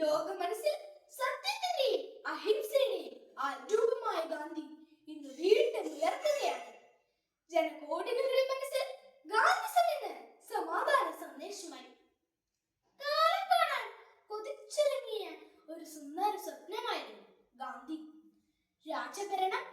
ലോക മനസ്സിൽ സത്യത്തിന്റെയും അഹിംസയുടെയും ആ രൂപമായ ഗാന്ധി ഇന്ന് വീണ്ടും ഉയർത്തുകയാണ്. ജനകോടികളുടെ മനസ്സിൽ ഗാന്ധിസം എന്ന് സമാധാന സന്ദേശമായി. കാലം കാണാൻ ഒരു സുന്ദര സ്വപ്നമായിരുന്നു ഗാന്ധി. രാജഭരണം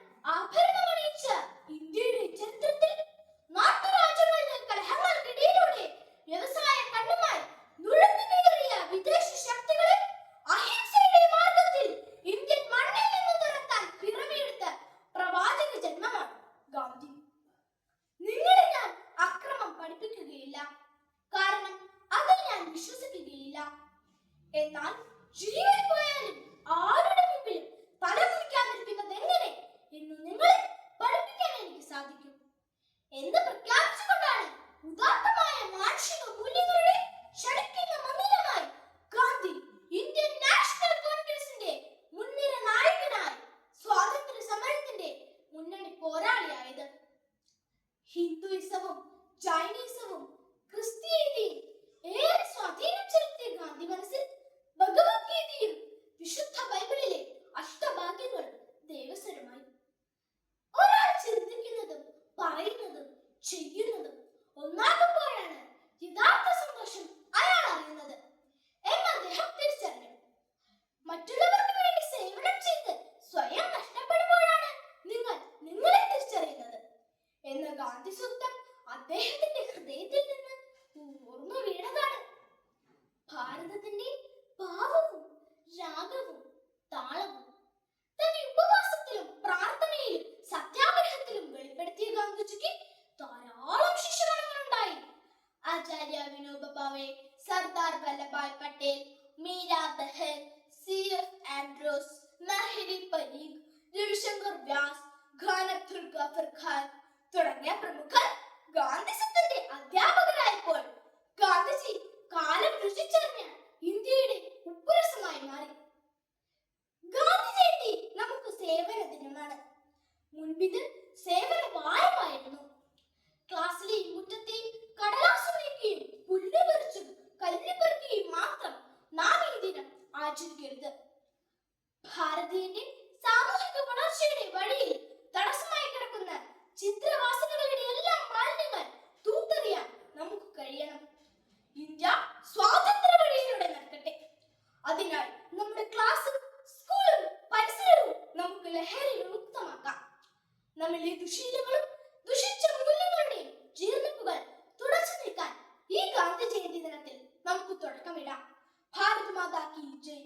എന്നാൽ ജീവൻ പോയാലും ആരുടെ മുമ്പിലും തലമുറിക്കാതിരിക്കുന്നത് എങ്ങനെ എന്ന് നിങ്ങളെ പഠിപ്പിക്കാൻ എനിക്ക് സാധിക്കും. എന്ന് പ്രഖ്യാപിച്ചുകൊണ്ടാണ് ഉദാത്തമായ മാനുഷിക മൂല്യങ്ങളുടെ ക്ഷണിക്കുന്ന മന്ദിരമായി ഗാന്ധി ഇന്ത്യൻ നാഷണൽ കോൺഗ്രസിന്റെ മുൻനിര നായകനായി സ്വാതന്ത്ര്യ സമരത്തിന്റെ മുന്നണി പോരാളിയായത്. ഹിന്ദുയിസവും ജൈനിസവും ക്രിസ്ത്യാനിറ്റിയും ഗാന്ധി സൂക്തം അദ്ദേഹത്തിന്റെ ഹൃദയത്തിൽ നിന്ന് ഓർമ്മ വീണതാണ്. ഭാരതത്തിന്റെ ഭാവവും രാഗവും താളവും തന്റെ ഉപവാസത്തിലും പ്രാർത്ഥനയിലും സത്യാഗ്രഹത്തിലും വെളിപ്പെടുത്തിയ ഗാന്ധിജിക്ക് ധാരാളം ശിഷ്യഗണങ്ങളുണ്ടായി. Acharya Vinoba Bhave Sardar Vallabhbhai Patel Meera Behn C F Andrews Mehari Parikh Ravishankar Vyas Khan Abdul Ghaffar Khan തുടങ്ങിയ പ്രമുഖർ ഗാന്ധിസത്തിന്റെ അധ്യാപകരായപ്പോൾ ഗാന്ധിജി കാലം രുചിച്ചറിഞ്ഞ ഇന്ത്യയുടെ ഉപ്പുരസമായി മാറി. ഗാന്ധി ജയന്തി നമുക്ക് സേവന ദിനമാണ്. മുൻപിത് സേവന നമുക്ക് ലഹരി വിമുക്തമാക്കാം നമ്മളുടെ ദുശീലങ്ങളും ദുഷിച്ച മൂല്യങ്ങളുടെയും ജീർണിപ്പുകൾ തുടച്ചു നിൽക്കാൻ ഈ ഗാന്ധി ജയന്തി ദിനത്തിൽ നമുക്ക് തുടക്കമിടാം. ഭാരത് മാതാ കി ജയ്.